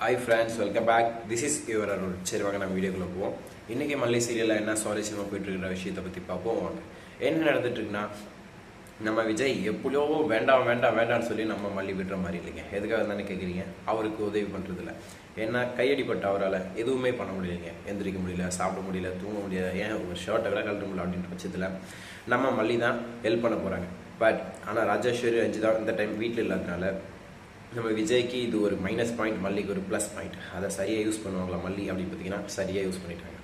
Hi friends welcome back this is your Arul சரி வாங்க நம்ம வீடியோக்குள்ளே போவோம். இன்றைக்கி மல்லி சீரியலில் என்ன சுவாரஸ்யமாக போயிட்டுருக்கிற விஷயத்தை பற்றி பார்ப்போம். வாங்க. என்ன நடந்துட்டுருக்குன்னா நம்ம விஜய் எப்படியோ வேண்டாம் வேண்டாம் வேண்டாம்னு சொல்லி நம்ம மல்லி விடுற மாதிரி இல்லைங்க. எதுக்காக தானே கேட்குறீங்க அவருக்கு உதவி பண்ணுறதில்ல ஏன்னா கையடிப்பட்ட அவரால் எதுவுமே பண்ண முடியலைங்க. எந்திரிக்க முடியல சாப்பிட முடியல தூங்க முடியல. ஏன் ஒரு ஷர்ட்டை கூட கழட்ட முடியல அப்படின்ற பட்சத்தில் நம்ம மல்லி தான் ஹெல்ப் பண்ண போகிறாங்க பட் ஆனால் ராஜேஸ்வரி அஞ்சு தான் இந்த டைம் வீட்டில் இல்லாதனால நம்ம விஜய்க்கு இது ஒரு மைனஸ் பாயிண்ட் மல்லிக்கு ஒரு ப்ளஸ் பாயிண்ட் அதை சரியாக யூஸ் பண்ணுவாங்களா மல்லி அப்படின்னு பார்த்தீங்கன்னா சரியாக யூஸ் பண்ணிட்டாங்க.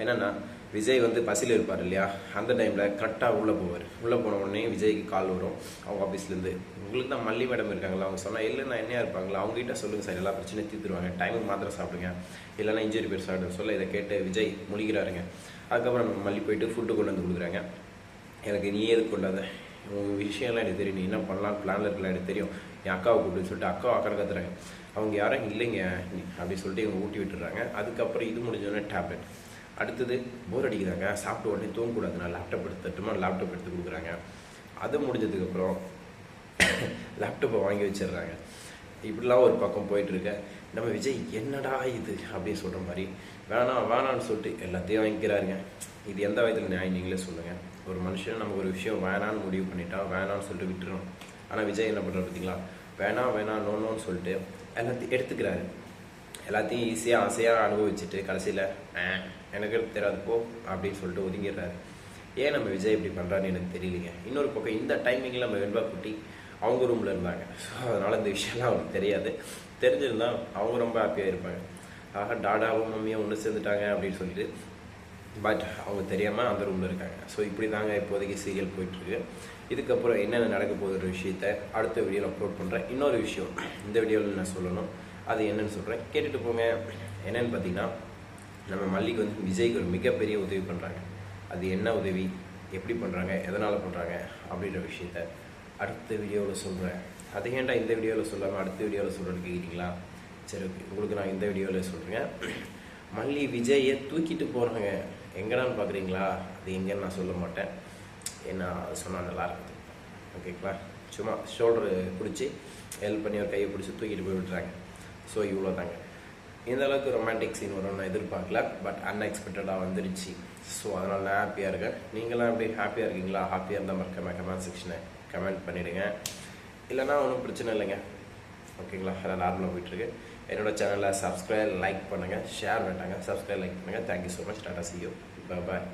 என்னென்னா விஜய் வந்து பசியில் இருப்பார் இல்லையா? அந்த டைமில் கரெக்டாக உள்ளே போவார். உள்ளே போன உடனே விஜய்க்கு கால் வரும். அவங்க ஆஃபீஸ்லேருந்து உங்களுக்கு தான் மல்லி மேடம் இருக்காங்களா? அவங்க சொன்னால் இல்லைன்னா என்னையா இருப்பாங்களா? அவங்ககிட்ட சொல்லுங்கள் சார் எல்லா பிரச்சனையும் தீர்த்துருவாங்க டைமுக்கு மாத்திரை சாப்பிடுங்க. இல்லைன்னா இன்ஜுரி பேர் சாப்பிடுங்க சொல்ல இதை கேட்டு விஜய் முழிக்கிறாருங்க. அதுக்கப்புறம் நம்ம மல்லி போயிட்டு ஃபுட்டு கொண்டு வந்து கொடுக்குறாங்க. எனக்கு நீ எதுக்கு கொண்டாந்த உங்கள் விஷயம்லாம் எனக்கு தெரியும். நீ என்ன பண்ணலாம் பிளானில் இருக்கலாம் எனக்கு தெரியும். என் அக்காவை கூப்பிட்டு சொல்லிட்டு அக்காவை அக்கறை கத்துறாங்க அவங்க யாரும் இல்லைங்க. நீ அப்படி சொல்லிட்டு இவங்க ஊட்டி விட்டுறாங்க. அதுக்கப்புறம் இது முடிஞ்சோடனே டேப்லெட் அடுத்தது போர் அடிக்குதாங்க. சாப்பிட்டு உடனே தூங்கக்கூடாது. நான் லேப்டாப் எடுத்து தட்டுமா லேப்டாப் எடுத்து கொடுக்குறாங்க. அது முடிஞ்சதுக்கப்புறம் லேப்டாப்பை வாங்கி வச்சிடுறாங்க. இப்படிலாம் ஒரு பக்கம் போயிட்டு இருக்க நம்ம விஜய் என்னடா இது? அப்படின்னு சொல்கிற மாதிரி. வேணாம் வேணாம்னு சொல்லிட்டு எல்லாத்தையும் வாங்கிக்கிறாருங்க. இது எந்த வயதில் நியாயம்? நீங்களே சொல்லுங்கள் ஒரு மனுஷன் நமக்கு ஒரு விஷயம் வேணான்னு முடிவு பண்ணிட்டா வேணான்னு சொல்லிட்டு விட்டுறணும். ஆனால் விஜய் என்ன பண்ணுற பார்த்தீங்களா? வேணாம் வேணாம் நோன்னு சொல்லிட்டு எல்லாத்தையும் எடுத்துக்கிறாரு. எல்லாத்தையும் ஈஸியாக ஆசையாக அனுபவிச்சுட்டு கடைசியில் எனக்கு தெரியாது போ அப்படின்னு சொல்லிட்டு ஒதுங்கிடுறாரு. ஏன் நம்ம விஜய் இப்படி பண்ணுறாருன்னு எனக்கு தெரியலைங்க. இன்னொரு பக்கம் இந்த டைமிங்கில் நம்ம வெண்பா குட்டி அவங்க ரூமில் இருந்தாங்க. ஸோ அதனால் இந்த விஷயம்லாம் அவங்களுக்கு தெரியாது. தெரிஞ்சிருந்தா அவங்க ரொம்ப ஹாப்பியாக இருப்பாங்க ஆக டாடாவும் மம்மியும் ஒன்று சேர்ந்துட்டாங்க அப்படின்னு சொல்லிட்டு. பட் அவங்க தெரியாமல் அந்த ரூமில் இருக்காங்க. ஸோ இப்படி தாங்க இப்போதைக்கு சீரியல் போயிட்டுருக்கு. இதுக்கப்புறம் என்னென்ன நடக்க போகுதுன்ற விஷயத்த அடுத்த வீடியோவில் அப்லோட் பண்ணுறேன் இன்னொரு விஷயம். இந்த வீடியோவில் நான் சொல்லணும். அது என்னென்னு சொல்கிறேன் கேட்டுட்டு போங்க. என்னென்னு பார்த்தீங்கன்னா நம்ம மல்லிக்கு வந்து விஜய்க்கு ஒரு மிகப்பெரிய உதவி பண்ணுறாங்க அது என்ன உதவி? எப்படி பண்ணுறாங்க எதனால் பண்ணுறாங்க அப்படின்ற விஷயத்த அடுத்த வீடியோவில் சொல்கிறேன் அதை ஏன்டா இந்த வீடியோவில் சொல்லாமல் அடுத்த வீடியோவில் சொல்கிறேன்னு கேட்குறீங்களா சரி ஓகே. உங்களுக்கு நான் இந்த வீடியோவில் சொல்கிறேன் மல்லி விஜயை தூக்கிட்டு போகிறாங்க எங்கடான்னு பார்க்குறீங்களா அது எங்கேன்னு நான் சொல்ல மாட்டேன். ஏன்னா அது சொன்னால் நல்லா இருக்குது. ஓகேங்களா? சும்மா ஷோல்டரு பிடிச்சி ஹெல்ப் பண்ணி ஒரு கையை பிடிச்சி தூக்கிட்டு போய் விட்டுறாங்க. ஸோ இவ்வளோ தாங்க இந்த அளவுக்கு ரொமான்டிக் சீன் வரும்னு நான் எதிர்பார்க்கல. பட் அன்எக்ஸ்பெக்டடாக வந்துருச்சு. ஸோ அதனால் நான் ஹாப்பியாக இருக்கேன். நீங்களாம் எப்படி ஹாப்பியாக இருக்கீங்களா? ஹாப்பியாக இருந்தால் மறக்காம கமெண்ட் செக்ஷனை கமெண்ட் பண்ணிவிடுங்க இல்லைனா ஒன்றும் பிரச்சனை இல்லைங்க. ஓகேங்களா? எல்லாம் நார்மலாக போயிட்டுருக்கு. என்னோடய சேனலை சப்ஸ்கிரைப் லைக் பண்ணுங்கள் ஷேர் பண்ணிட்டாங்க. சப்ஸ்கிரைப் லைக் பண்ணுங்கள் thank you so much tata see you bye